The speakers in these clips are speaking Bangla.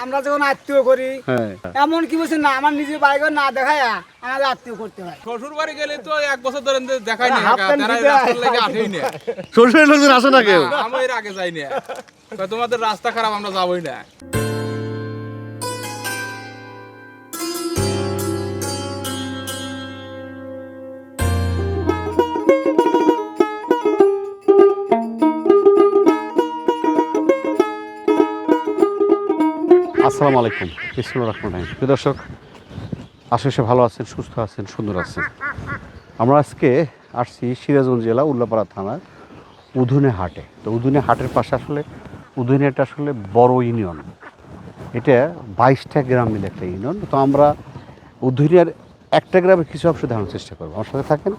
আমরা যখন আত্মীয় করি হ্যাঁ। এমন কি বলছে না আমার নিজের বাইক না দেখায় আমাদের আত্মীয় করতে হয়। শ্বশুর বাড়ি গেলে তো এক বছর ধরে দেখাই না হয়। না। শ্বশুরের লোকজন আসে না কেউ? আমি এর আগে যাই না। তোমাদের রাস্তা খারাপ আমরা যাবোই না। আসসালামু আলাইকুম। ইসমুর রহমান রাহিম। প্রিয় দর্শক আশেপাশে ভালো আছেন, সুস্থ আছেন, সুন্দর আছেন। আমরা আজকে আসছি সিরাজগঞ্জ জেলা উল্লাপাড়া থানার উধুনে হাটে। তো উধুনে হাটের পাশে আসলে, উধুনে এটা আসলে বড় ইউনিয়ন। এটা বাইশটা গ্রাম মিলে একটা ইউনিয়ন। তো আমরা উধুনিয়ার একটা গ্রামের কিছু অংশ দেখানোর চেষ্টা করব। আমার সাথে থাকেন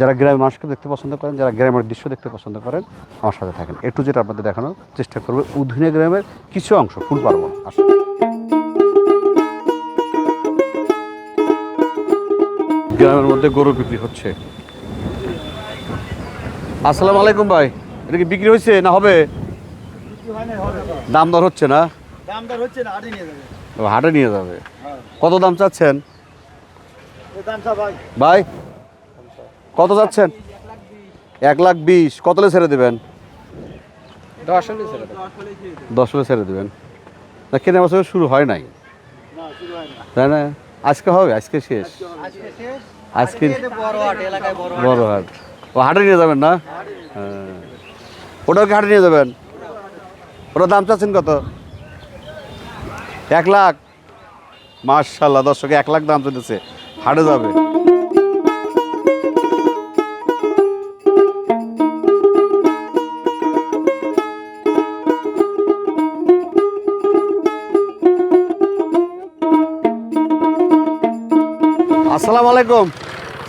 যারা গ্রামের মানুষকে দেখতে পছন্দ করেন যারা গ্রামের দৃশ্য দেখতে পছন্দ করেন আমার সাথে থাকেন। একটু যেটা আপনাদের দেখানোর চেষ্টা করবে। উধুনিয়া গ্রামের কিছু অংশ ফুল পারব আসুন। গ্রামের মধ্যে গরু বিক্রি হচ্ছে। আসসালামু আলাইকুম ভাই। এটা কি বিক্রি হয়েছে না হবে? দাম দর হচ্ছে না? দাম দর হচ্ছে না আড়ি নিয়ে যাবে। হাটে নিয়ে যাবে। কত দাম চাচ্ছেন? ভাই। ভাই কত যাচ্ছেন? এক লাখ বিশ। কতলে ছেড়ে দেবেন? দশ হলে ছেড়ে দেবেন। না কেনা বছর শুরু হয় নাই। তাই না? আজকে হবে? আজকে শেষ? আজকে বড় হাট ও হাটে নিয়ে যাবেন না? হ্যাঁ। ওটাও কি হাটে নিয়ে যাবেন? ওটার দাম চাচ্ছেন কত? এক লাখ। মার্শাল্লাহ দর্শক এক লাখ দাম চলতেছে। হাটে যাবে। আসসালামু আলাইকুম।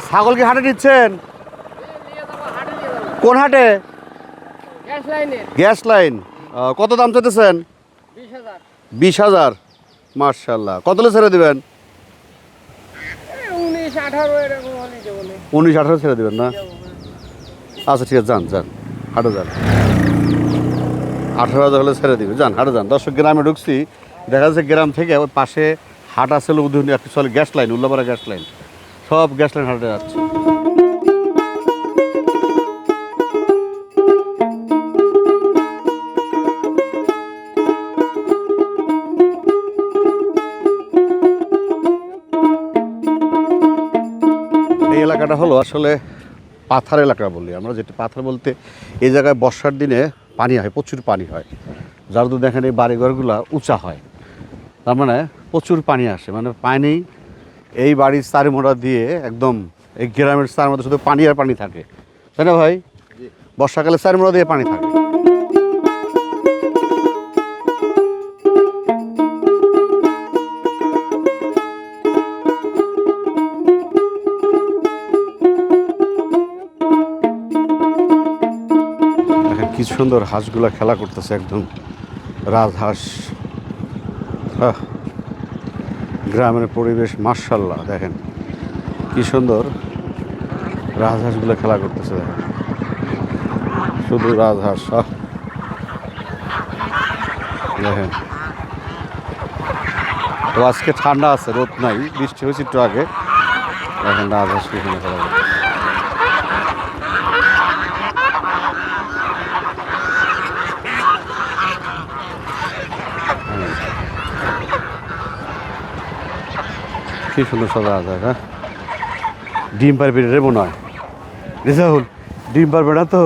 ছাগল কি হাটে নিচ্ছেন? কোন হাটে? Gas line. কত দাম চাইতেছেন? বিশ হাজার। মার্শাল্লাহ কতলে ছেড়ে দিবেন? উনিশ আঠারো ছেড়ে দিবেন না? আচ্ছা ঠিক আছে যান যান। হাটে যান। আঠারো হাজার হলে ছেড়ে দিবে যান হাটে যান। দর্শক গ্রামে ঢুকছি। দেখা যাচ্ছে গ্রাম থেকে ওই পাশে হাট আছে উদুন চলে gas line Ullapara gas line. সব গ্যাস লাইন হাটে যাচ্ছে এই এলাকাটা হলো আসলে পাথার এলাকা বলি আমরা, যেটা পাথর বলতে এই জায়গায় বর্ষার দিনে পানি হয়, প্রচুর পানি হয়। যার তো দেখেন এই বাড়িঘরগুলো উঁচা হয়। তার মানে প্রচুর পানি আসে মানে পানি এই বাড়ির চারিমোড়া দিয়ে একদম এই গ্রামের চার মধ্যে শুধু পানি আর পানি থাকে। তাই না ভাই? বর্ষাকালে চারিমোড়া দিয়ে পানি থাকে। কি সুন্দর হাঁসগুলা খেলা করতেছে একদম। রাজহাঁস। আহ, গ্রামের পরিবেশ মার্শাল্লাহ দেখেন। কি সুন্দর রাজহাঁসগুলো খেলা করতেছে, দেখেন। শুধু রাজহাঁস। দেখেন। তো আজকে ঠান্ডা আছে, রোদ নাই, বৃষ্টি হয়েছে একটু আগে। দেখেন রাজহাঁস খেলা করতেছে। কি সুন্দর সব রাজহাঁস হ্যাঁ? ডিম পারবে রে মনে হয় রেজাউল, ডিম পারবে না তো?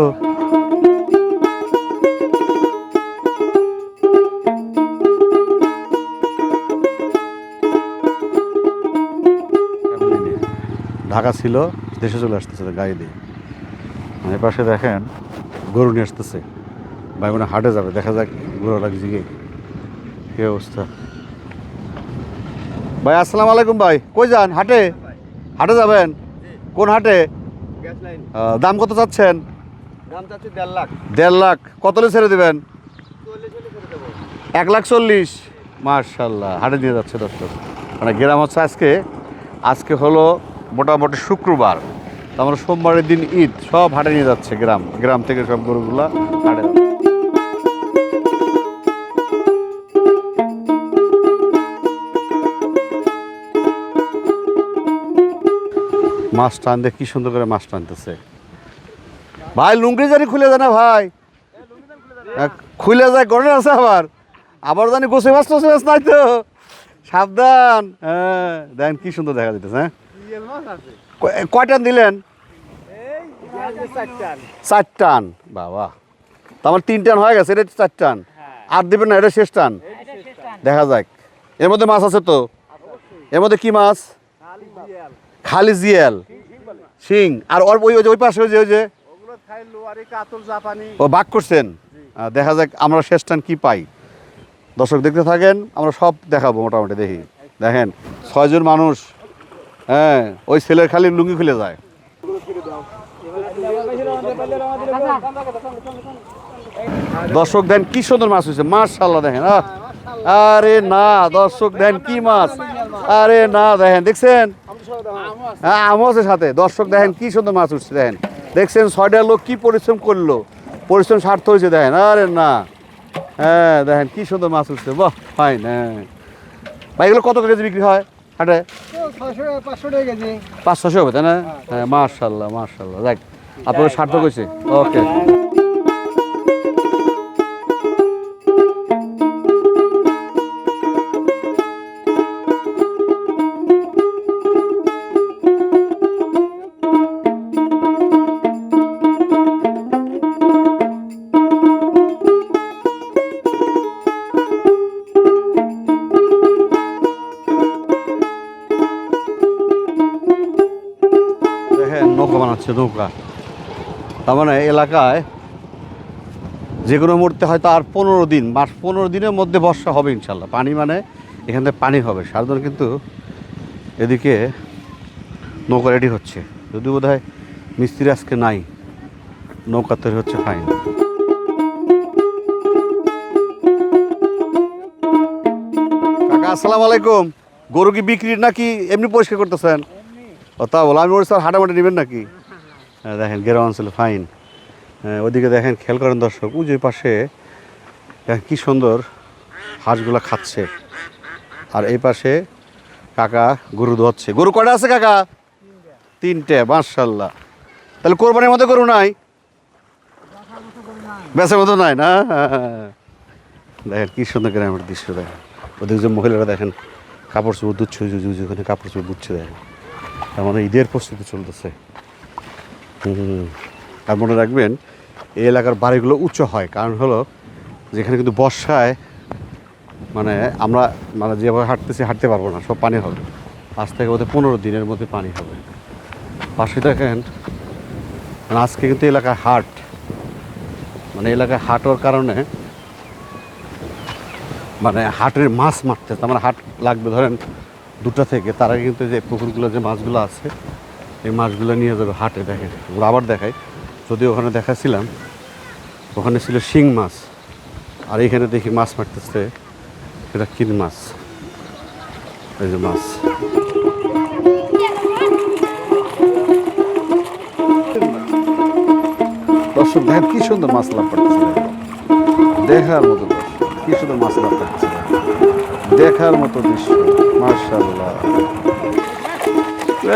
ঢাকা ছিল, দেশে চলে আসতেছে গাড়ি দিয়ে। মানে পাশে দেখেন, গরু নিয়ে আসতেছে। ভাই হাটে যাবে, দেখা যাক গরু লাগছে কি অবস্থা? ভাই আসসালামু আলাইকুম ভাই। কই যান? হাটে? হাটে যাবেন? কোন হাটে? দাম কত চাচ্ছেন? দেড় লাখ। কতলে ছেড়ে দেবেন? এক লাখ চল্লিশ। মার্শাল্লাহ হাটে নিয়ে যাচ্ছে দর্শক। মানে গ্রাম হচ্ছে আজকে। আজকে হলো মোটামুটি শুক্রবার। তো আমরা সোমবারের দিন ঈদ সব হাটে নিয়ে যাচ্ছে গ্রাম। গ্রাম থেকে সব গরুগুলা হাটে। মাছ টান দিয়ে কি সুন্দর করে মাছ টানতেছে। ভাই লুঙ্গি জানি খুলে যায় না ভাই? হ্যাঁ, খুলে যায় গড়ে আছে আবার। আবার জানি গোসে মাছ টোসে মাছ নাই তো। সাবধান। হ্যাঁ দেখেন কি সুন্দর দেখা যেতেছে হ্যাঁ। কয়- কয়টান দিলেন? চার টান। বাবা। তো আমার তিন টান হয়ে গেছে এটা চার টান। আর দিবেন না এটা শেষ টান। দেখা যাক। এর মধ্যে মাছ আছে তো? এর মধ্যে কি মাছ? খালি জিয়াল শিং আর ওর ওই ওই পাশে ওই যে ওই যে ও বাক করছেন? দেখা যাক আমরা শেষ টান কি পাই। দর্শক দেখতে থাকেন আমরা সব দেখাবো মোটামুটি দেখি। দেখেন ছয়জন মানুষ হ্যাঁ ওই ছেলের খালি লুঙ্গি খুলে যায়। দর্শক দেন কি সুন্দর মাছ হয়েছে মাশাল্লাহ দেখেন আরে না দর্শক দেন কি মাছ। আরে না দেখেন দেখছেন? হ্যাঁ আমও আছে সাথে। দর্শক দেখেন কি সুন্দর মাছ উঠছে দেখেন। দেখছেন ছয়টা লোক কি পরিশ্রম করল? পরিশ্রম স্বার্থ হয়েছে দেখেন। আরে না। হ্যাঁ দেখেন কি সুন্দর মাছ উঠছে। বাহ ফাইন হ্যাঁ। ভাই এগুলো কত কেজি বিক্রি হয় হাটে? পাঁচ ছশো হবে তাই না? হ্যাঁ মার্শাল্লাহ মার্শাল্লাহ দেখ আপনার সার্থক হয়েছে। ওকে। নৌকা বানাচ্ছে নৌকা। তার মানে এলাকায় যে কোনো মুহূর্তে হয়তো আর পনেরো দিন, মাস পনেরো দিনের মধ্যে বর্ষা হবে ইনশাল্লাহ। পানি মানে এখান থেকে পানি হবে। সাধারণ কিন্তু এদিকে নৌকা রেডি হচ্ছে। যদি বোধ হয় মিস্ত্রি আজকে নাই, নৌকা তৈরি হচ্ছে ফাইন আসসালামু আলাইকুম। গরু কি বিক্রি নাকি এমনি পরিষ্কার করতেছেন? ও তা বলো আমি ওর স্যার হাঁটামাটি নেবেন নাকি? হ্যাঁ, দেখেন গেরো অঞ্চলে ফাইন হ্যাঁ, ওদিকে দেখেন খেয়াল করেন দর্শক ওই পাশে দেখেন কী সুন্দর হাঁসগুলা খাচ্ছে। আর এই পাশে কাকা গরু ধোয়াচ্ছে গরু কটা আছে কাকা? তিনটে মার্শাল্লাহ তাহলে কোরবানির মতো গরু নাই? বেচার মতো নাই না? দেখেন কী সুন্দর গ্রামের দৃশ্য দেখেন। ওদিকে যে মহিলারা দেখেন কাপড় চোপড় যে ওখানে কাপড় চোপড় ধুচ্ছে দেখেন। মানে ঈদের প্রস্তুতি চলতেছে। আর মনে রাখবেন, এই এলাকার বাড়িগুলো উঁচু হয়, কারণ হলো যেখানে কিন্তু বর্ষায় মানে আমরা মানে যেভাবে হাঁটতেছি হাঁটতে পারব না, সব পানি হবে আজ থেকে বোধহয় পনেরো দিনের মধ্যে পানি হবে পাশে দেখেন মানে আজকে কিন্তু এলাকায় হাট মানে এলাকায় হাট হওয়ার কারণে মানে হাটের মাছ মারতে, তার মানে হাট লাগবে ধরেন দুটা থেকে, তারা কিন্তু যে পুকুরগুলো, যে মাছগুলো আছে, এই মাছগুলো নিয়ে যাবে হাটে, দেখেন। ওরা আবার দেখায় যদি ওখানে দেখাছিলাম, ওখানে ছিল শিং মাছ। আর এখানে দেখি মাছ মারতেছে, এটা কিন মাছ? এই যে মাছ। দর্শক দেখেন কি সুন্দর মাছ লাভ করতেছে দেখার মতো কি সুন্দর মাছ লাভ করতেছে দেখার মতো দৃশ্য মার্শাল্লাহ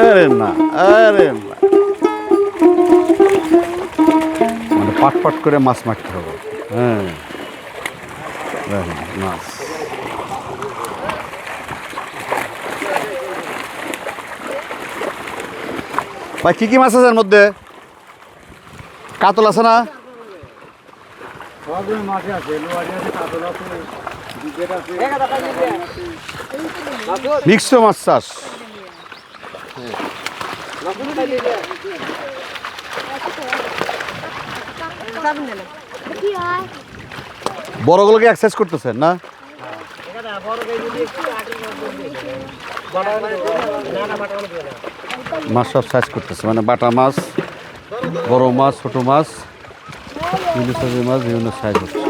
আরে না আরে না। মানে পাট পাট করে মাছ মারতে হবে। হ্যাঁ। দেখেন মাছ। ভাই কি কি মাছ আছে এর মধ্যে? কাতল আছে না? মাছ আছে। লোয়ারি আছে কাতল আছে বিকেট আছে মিক্স মাছ চাষ। বড়গুলোকে এক্সারসাইজ করতেছেন, না? মাছ সব সাইজ করতেছে মানে বাটা মাছ, বড় মাছ, ছোট মাছ, বিভিন্ন মাছ, বিভিন্ন সাইজ হচ্ছে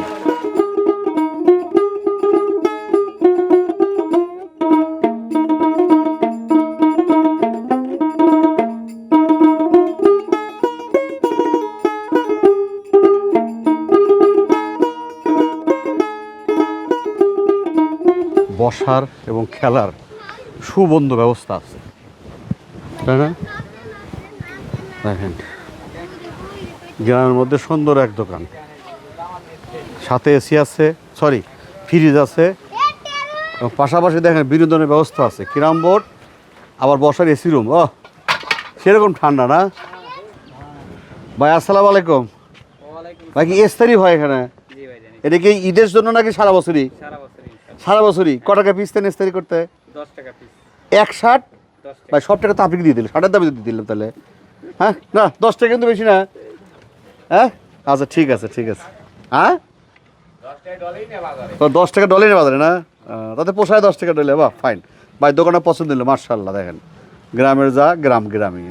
বসার এবং খেলার সুবন্ধ ব্যবস্থা আছে। তাই না দেখেন। গ্রামের মধ্যে সুন্দর এক দোকান। সাথে এসি আছে সরি ফ্রিজ আছে। এবং পাশাপাশি দেখেন বিনোদনের ব্যবস্থা আছে। কিরাম বোর্ড আবার বসার এসি রুম ও সেরকম ঠান্ডা না? ভাই আসসালাম আলাইকুম। ভাই কি এস্তারি হয় এখানে? এটা কি ঈদের জন্য নাকি সারা বছরই। সারা বছরই ক টাকা পিস দেন এস্তারি করতে এক ষাট? ভাই সব টাকা তো আপনি দিয়ে দিলেন? ষাটের দামে দিয়ে দিলাম তাহলে। হ্যাঁ? না দশ টাকা কিন্তু বেশি না। হ্যাঁ? আচ্ছা ঠিক আছে ঠিক আছে। হ্যাঁ? দশ টাকা ডলে বাজারে। না? তাতে পোষায় দশ টাকা ডলে বাহ ফাইন ভাই দোকানে পছন্দ হলো মার্শাল্লাহ দেখেন। গ্রামের যা গ্রাম গ্রামই।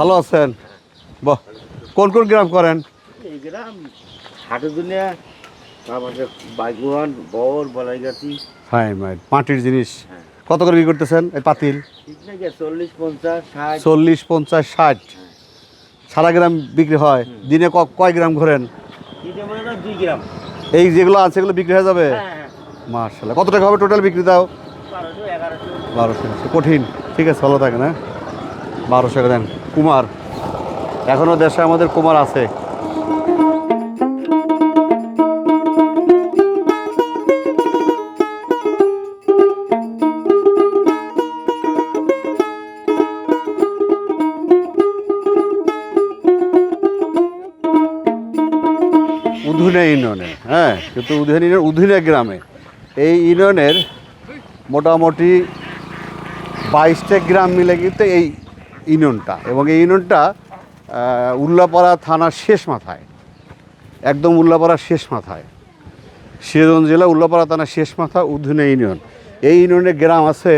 ভালো আছেন? বাহ কোন কোন গ্রাম করেন? এই গ্রাম হাটে দুনিয়া তারপরে বাগুয়ান বর বলাইগাছি। ফাইন ফাইন মাটির জিনিস। কত করে বিক্রি করতেছেন এই পাতিল? চল্লিশ পঞ্চাশ ষাট। চল্লিশ পঞ্চাশ ষাট। সারা গ্রাম বিক্রি হয়। দিনে কয় গ্রাম ঘোরেন? হয় দুই গ্রাম। এই যেগুলো আছে এগুলো বিক্রি হয়ে যাবে? হ্যাঁ মার্শাল্লাহ কত টাকা হবে টোটাল বিক্রি দাও বারোশো কঠিন। ঠিক আছে ভালো থাকে না বারোশো টাকা দেন। কুমার। এখনও দেশে আমাদের কুমার আছে। উধুনে ইউনিয়নে হ্যাঁ কিন্তু উধুনে ইউনিয়ন, উধুনে গ্রামে। এই ইউনিয়নের মোটামুটি বাইশটা গ্রাম মিলে কিন্তু এই ইউনিয়নটা এবং এই ইউনিয়নটা উল্লাপাড়া থানার শেষ মাথায়, একদম উল্লাপাড়ার শেষ মাথায়। সিরাজগঞ্জ জেলা উল্লাপাড়া থানার শেষ মাথা উধুনে ইউনিয়ন। এই ইউনিয়নের গ্রাম আছে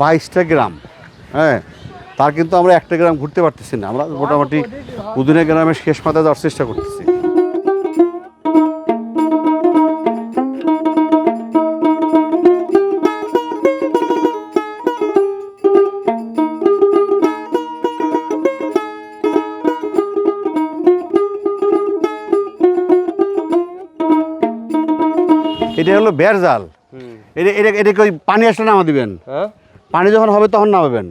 বাইশটা গ্রাম হ্যাঁ? তার কিন্তু আমরা একটা গ্রাম ঘুরতে পারতেছি না। আমরা মোটামুটি উধুনে গ্রামের শেষ মাথায় যাওয়ার চেষ্টা করতেছি। এটা হলো বের জাল। এটা এটা এটা কি ওই পানি আসলে নামা দিবেন। হ্যাঁ? পানি যখন হবে তখন নামাবেন।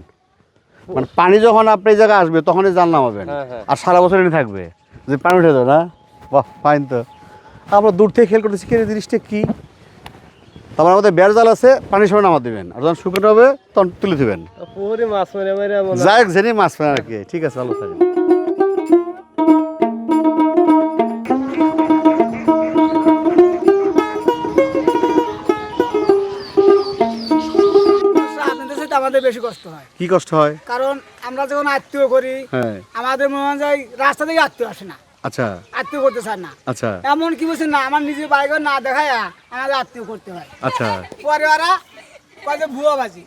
মানে পানি যখন আপনি এই জায়গায় আসবে তখনই জাল নামাবেন। হ্যাঁ, হ্যাঁ। আর সারা বছর এনে থাকবে। যে পানি উঠে যাবে না? বাহ ফাইন তো। আমরা দূর থেকে খেয়াল করতেছি কি রে জিনিসটা কি? তারপর আমাদের বের জাল আছে পানির সময় নামা দিবেন। আর যখন শুকনো হবে তখন তুলে দেবেন। মেরে মেরে যাই হোক জেনে মাছ ফেলেন আর কি। ঠিক আছে ভালো থাকেন। বেশি কষ্ট হয়। কি কষ্ট হয়? কারণ আমরা যখন আত্মীয় করি হ্যাঁ। আমাদের মনে যায় রাস্তা থেকে আত্মীয় আসে না। আচ্ছা। আত্মীয় করতে চায় না। আচ্ছা। এমন কি বলছেন না আমার নিজের বাইক না দেখায় আমাদের আত্মীয় করতে হয়। আচ্ছা। পরে ওরা কয় ভুয়া বাজি।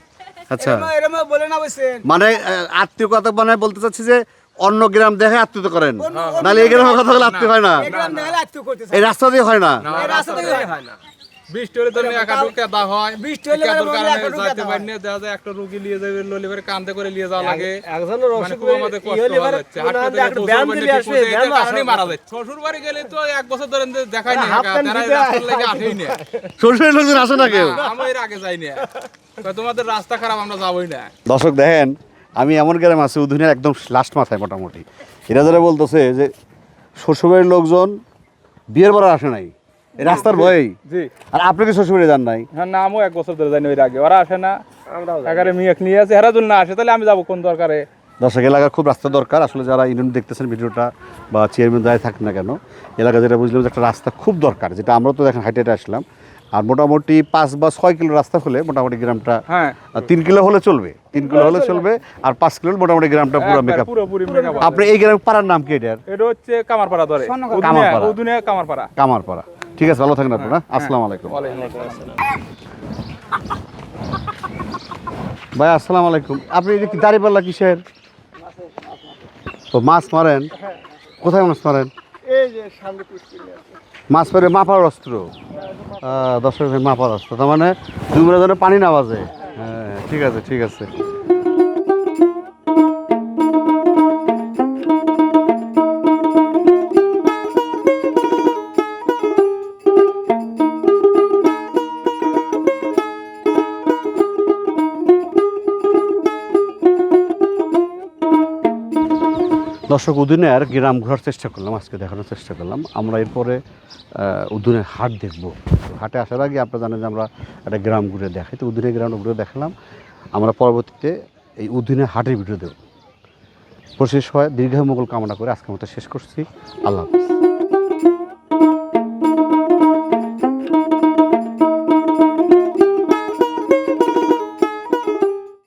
আচ্ছা। এরম- বলে না বলছেন। মানে আহ, আত্মীয়তা মানে বলতে চাচ্ছি যে অন্য গ্রাম দেখে আত্মীয় করেন। নাহলে এই গ্রামের কথা আত্মীয় হয় না। আত্মীয় এই রাস্তা দিয়ে হয় না। এই রাস্তা থেকে না বৃষ্টি হলে তো একা ঢুকে দা হয় বৃষ্টি হলে কারণে যাইতে পারি না। দেখা যায় একটা রুগী নিয়ে যাবে ললি কান্দে করে নিয়ে যাওয়া লাগে। একজনের মানে আমাদের কষ্ট হয়ে যাচ্ছে হাসপাতালে পৌঁছার পারি না, ঠিক মতো, এদের কারণেই মারা যাচ্ছে। শ্বশুর বাড়ি গেলে তো এক বছর ধরে দেখাই না তারা এই রাস্তার লেগে আসেই না। শ্বশুরের লোকজন আসে না কেউ? আমি এর আগে যাই না। তোমাদের রাস্তা খারাপ আমরা যাবোই না। দর্শক দেখেন আমি এমন গ্রাম আছি উধুনের একদম লাস্ট মাথায় মোটামুটি। এরা যারা বলতেছে যে শ্বশুরের লোকজন বিয়ের বার আসে নাই। রাস্তার ভয়েই জি আর আপনি কি শ্বশুরে যান নাই? হ্যাঁ না আমিও এক বছর ধরে যাইনি ওই আগে। ওরা আসে না। একারে মেয়ে নিয়ে আছে হেরা যদি না আসে তাহলে আমি যাব কোন দরকারে? দর্শক এলাকার খুব রাস্তা দরকার। আসলে যারা ইউনিয়ন দেখতেছেন ভিডিওটা বা চেয়ারম্যান দায় থাক না কেন এলাকা যেটা বুঝলাম যে একটা রাস্তা খুব দরকার যেটা আমরা তো দেখেন হাইটে হেঁটে আসলাম। আর মোটামুটি পাঁচ বা ছয় কিলো রাস্তা হলে মোটামুটি গ্রামটা হ্যাঁ। আর তিন কিলো হলে চলবে তিন কিলো হলে চলবে আর পাঁচ কিলো মোটামুটি গ্রামটা পুরো মেকআপ পুরোপুরি আপনি এই গ্রাম পাড়ার নাম কি এটার? এটা হচ্ছে কামারপাড়া ধরে। কামারপাড়া। কামারপাড়া। ঠিক আছে ভালো থাকেন আপনারা আসসালামু আলাইকুম। ভাই আসসালামু আলাইকুম। আপনি এটা কি দাঁড়িপাল্লা কিসের? ও মাছ মারেন। কোথায় মাছ মারেন? মাছ মারে মাপার অস্ত্র। দর্শক ভাই মাপার অস্ত্র। তার মানে দুপুরে যেন পানি না বাজে। হ্যাঁ ঠিক আছে ঠিক আছে। দর্শক উদিনের গ্রাম ঘোরার চেষ্টা করলাম, আজকে দেখানোর চেষ্টা করলাম। আমরা এরপরে উদিনের হাট দেখব। হাটে আসার আগে আপনারা জানেন যে আমরা একটা গ্রাম ঘুরে দেখাই। তো উদিনের গ্রাম ঘুরে দেখালাম। আমরা পরবর্তীতে এই উদিনের হাটের ভিডিও দেব। প্রশেষ হয় দীর্ঘ মোগল কামনা করে আজকের মতো শেষ করছি। আল্লাহ হাফিজ।